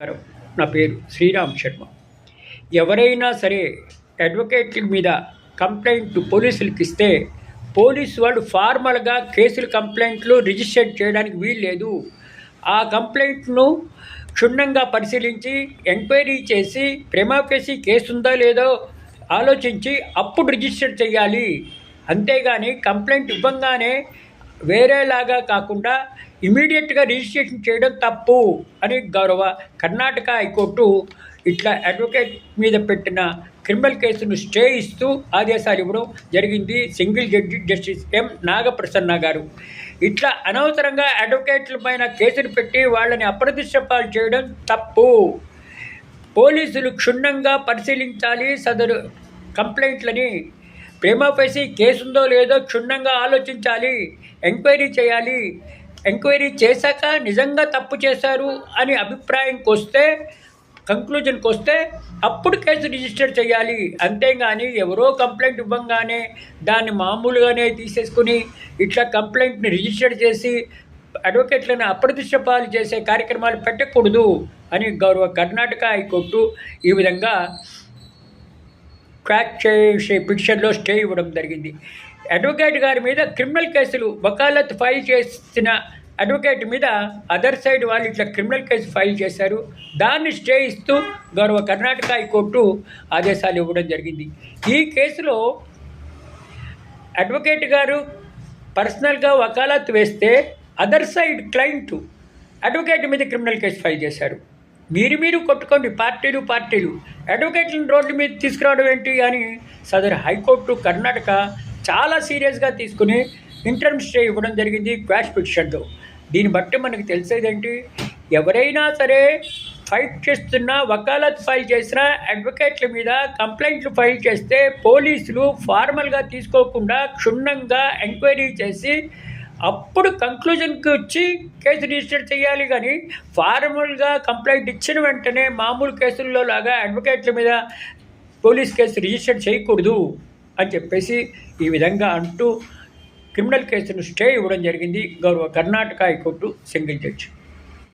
నమస్కారం. నా పేరు శ్రీరామ్ శర్మ. ఎవరైనా సరే అడ్వకేట్ల మీద కంప్లైంట్ పోలీసులకు ఇస్తే పోలీస్ వాళ్ళు ఫార్మల్గా కేసులు కంప్లైంట్లు రిజిస్టర్ చేయడానికి వీలు లేదు ఆ కంప్లైంట్ను క్షుణ్ణంగా పరిశీలించి ఎంక్వైరీ చేసి ప్రేమాకేసి కేసు ఉందో లేదో ఆలోచించి అప్పుడు రిజిస్టర్ చేయాలి. అంతేగాని కంప్లైంట్ ఇవ్వంగానే వేరేలాగా కాకుండా ఇమీడియట్గా రిజిస్ట్రేషన్ చేయడం తప్పు అని గౌరవ కర్ణాటక హైకోర్టు ఇట్లా అడ్వకేట్ మీద పెట్టిన క్రిమినల్ కేసును స్టే ఇస్తూ ఆదేశాలు ఇవ్వడం జరిగింది. Single judge justice M Nagaprasanna గారు. ఇట్లా అనవసరంగా అడ్వకేట్ల పైన కేసులు పెట్టి వాళ్ళని అప్రతిష్టపాలు చేయడం తప్పు. పోలీసులు క్షుణ్ణంగా పరిశీలించాలి సదరు కంప్లైంట్లని ప్రేమాపేసి కేసు ఉందో లేదో క్షుణ్ణంగా ఆలోచించాలి ఎంక్వైరీ చేయాలి. ఎంక్వైరీ చేశాక నిజంగా తప్పు చేశారు అని అభిప్రాయంకి వస్తే కంక్లూజన్కి వస్తే అప్పుడు కేసు రిజిస్టర్ చేయాలి. అంతేగాని ఎవరో కంప్లైంట్ ఇవ్వంగానే దాన్ని మామూలుగానే తీసేసుకుని ఇట్లా కంప్లైంట్ని రిజిస్టర్ చేసి అడ్వకేట్లను అప్రతిష్ట పాలు చేసే కార్యక్రమాలు పెట్టకూడదు అని గౌరవ కర్ణాటక హైకోర్టు ఈ విధంగా క్రాక్ చేసే పిటిషన్లో స్టే ఇవ్వడం జరిగింది. అడ్వకేట్ గారి మీద క్రిమినల్ కేసులు వకాలత్ ఫైల్ చేసిన అడ్వకేట్ మీద అదర్ సైడ్ వాళ్ళు ఇట్లా క్రిమినల్ కేసు ఫైల్ చేశారు. దాన్ని స్టే ఇస్తూ గౌరవ కర్ణాటక హైకోర్టు ఆదేశాలు ఇవ్వడం జరిగింది. ఈ కేసులో అడ్వకేట్ గారు పర్సనల్గా వకాలత్ వేస్తే అదర్ సైడ్ క్లయింట్ అడ్వకేట్ మీద క్రిమినల్ కేసు ఫైల్ చేశారు. మీరు మీరు కొట్టుకోండి పార్టీలు పార్టీలు. అడ్వకేట్లను రోడ్డు మీద తీసుకురావడం ఏంటి అని సదరు హైకోర్టు కర్ణాటక చాలా సీరియస్గా తీసుకుని ఇంటర్మ్ స్టే ఇవ్వడం జరిగింది క్వాష్ పిటిషన్లో. దీన్ని బట్టి మనకు తెలిసేదేంటి? ఎవరైనా సరే ఫైట్ చేస్తున్నా వకాలత్ ఫైల్ చేసిన అడ్వకేట్ల మీద కంప్లైంట్లు ఫైల్ చేస్తే పోలీసులు ఫార్మల్గా తీసుకోకుండా క్షుణ్ణంగా ఎంక్వైరీ చేసి అప్పుడు కంక్లూజన్కి వచ్చి కేసు రిజిస్టర్ చేయాలి కానీ ఫార్మల్గా కంప్లైంట్ ఇచ్చిన వెంటనే మామూలు కేసుల్లో లాగా అడ్వకేట్ల మీద పోలీస్ కేసు రిజిస్టర్ చేయకూడదు అని చెప్పేసి ఈ విధంగా అంటూ క్రిమినల్ కేసును స్టే ఇవ్వడం జరిగింది. గౌరవ కర్ణాటక హైకోర్టు సింగిల్ జడ్జి